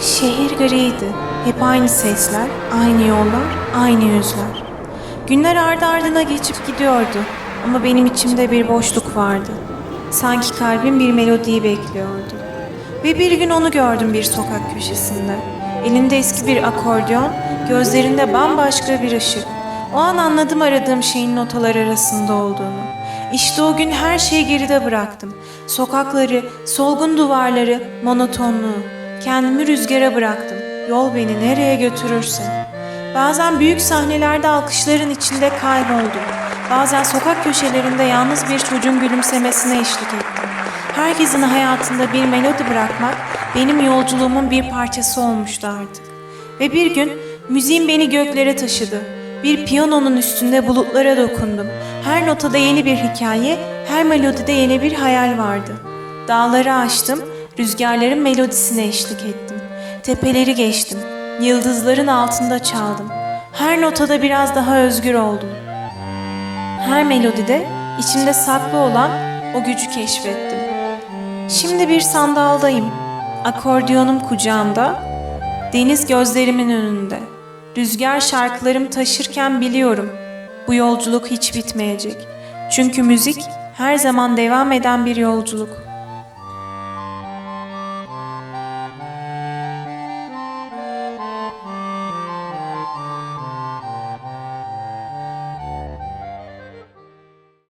Şehir griydi. Hep aynı sesler, aynı yollar, aynı yüzler. Günler ardı ardına geçip gidiyordu. Ama benim içimde bir boşluk vardı. Sanki kalbim bir melodiyi bekliyordu. Ve bir gün onu gördüm bir sokak köşesinde. Elinde eski bir akordeon, gözlerinde bambaşka bir ışık. O an anladım aradığım şeyin notalar arasında olduğunu. İşte o gün her şeyi geride bıraktım. Sokakları, solgun duvarları, monotonluğu. Kendimi rüzgara bıraktım. Yol beni nereye götürürse. Bazen büyük sahnelerde alkışların içinde kayboldum. Bazen sokak köşelerinde yalnız bir çocuğun gülümsemesine eşlik ettim. Herkesin hayatında bir melodi bırakmak benim yolculuğumun bir parçası olmuştu artık. Ve bir gün müziğin beni göklere taşıdı. Bir piyanonun üstünde bulutlara dokundum. Her notada yeni bir hikaye, her melodide yeni bir hayal vardı. Dağları aştım, rüzgarların melodisine eşlik ettim. Tepeleri geçtim, yıldızların altında çaldım. Her notada biraz daha özgür oldum. Her melodide içimde saklı olan o gücü keşfettim. Şimdi bir sandaldayım. Akordiyonum kucağımda, deniz gözlerimin önünde. Rüzgar şarkılarım taşırken biliyorum bu yolculuk hiç bitmeyecek. Çünkü müzik her zaman devam eden bir yolculuk.